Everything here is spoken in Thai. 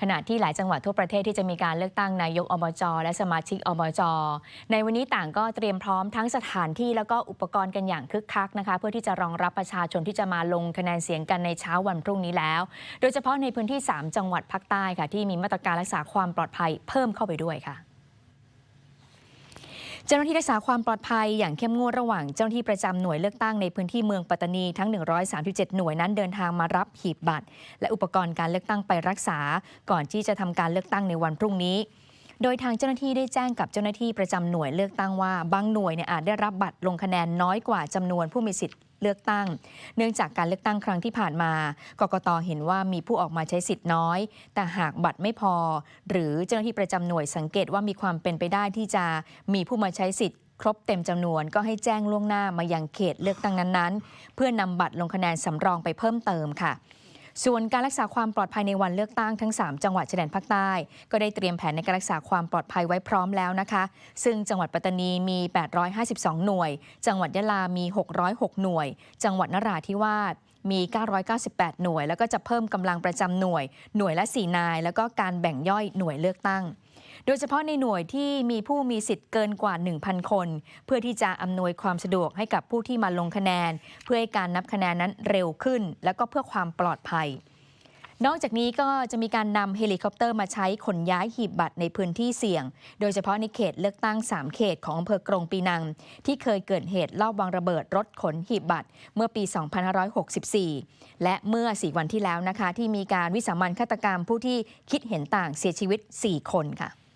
ขณะที่หลายจังหวัดทั่วประเทศที่จะมีการเลือกตั้งนายกอบจและสมาชิกอบจในวันนี้ต่างก็เตรียมพร้อมทั้งสถานที่แล้วก็อุปกรณ์กันอย่างคึกคักนะคะ เพื่อที่จะรองรับประชาชนที่จะมาลงคะแนนเสียงกันในเช้าวันพรุ่งนี้แล้ว โดยเฉพาะในพื้นที่ 3 จังหวัดภาคใต้ค่ะ ที่มีมาตรการรักษาความปลอดภัยเพิ่มเข้าไปด้วยค่ะ เจ้าหน้าที่รักษาความปลอดภัยอย่างเข้มงวดระหว่างเจ้าหน้าที่ประจำหน่วยเลือกตั้งในพื้นที่เมืองปัตตานีทั้ง 137 หน่วยนั้นเดินทางมารับหีบบัตร และอุปกรณ์การเลือกตั้งไปรักษา ก่อนที่จะทำการเลือกตั้งในวันพรุ่งนี้ โดยทางเจ้าหน้าที่ได้แจ้งกับเจ้าหน้าที่ประจำหน่วยเลือกตั้งว่าบางหน่วยเนี่ยอาจได้รับบัตรลงคะแนนน้อยกว่าจำนวนผู้มีสิทธิ์เลือกตั้ง เนื่องจากการเลือกตั้งครั้งที่ผ่านมา กกตเห็นว่ามีผู้ออกมาใช้สิทธิ์น้อย แต่หากบัตรไม่พอ หรือเจ้าหน้าที่ประจำหน่วยสังเกตว่ามีความเป็นไปได้ที่จะมีผู้มาใช้สิทธิ์ครบเต็มจำนวนก็ให้แจ้งล่วงหน้ามายังเขตเลือกตั้งนั้นๆ เพื่อนำบัตรลงคะแนนสำรองไปเพิ่มเติมค่ะ ส่วนการรักษาความปลอดภัยในวันเลือกตั้งทั้ง 3 จังหวัดชายแดนภาคใต้ ก็ได้เตรียมแผนในการรักษาความปลอดภัยไว้พร้อมแล้วนะคะ ซึ่งจังหวัดปัตตานีมี 852 หน่วย จังหวัดยะลามี 606 หน่วย จังหวัดนราธิวาสมี 998 หน่วย แล้วก็จะเพิ่มกำลังประจำหน่วย หน่วยละ 4 นาย แล้วก็การแบ่งย่อยหน่วยเลือกตั้ง โดยเฉพาะในหน่วยที่มีผู้มีสิทธิ์เกินกว่า 1,000 คน เพื่อที่จะอำนวยความสะดวกให้กับผู้ที่มาลงคะแนน เพื่อให้การนับคะแนนนั้นเร็วขึ้น และก็เพื่อความปลอดภัย นอกจากนี้ก็จะมีการนำเฮลิคอปเตอร์มาใช้ขนย้ายหีบบัตรในพื้นที่เสี่ยง โดยเฉพาะในเขตเลือกตั้ง 3 เขตของอำเภอกรงปีนัง ที่เคยเกิดเหตุลอบวางระเบิดรถขนหีบบัตรเมื่อปี 2564 และเมื่อ 4 วันที่แล้วนะคะ ที่มีการวิสามันฆาตกรรมผู้ที่คิดเห็นต่างเสียชีวิต 4 คนค่ะ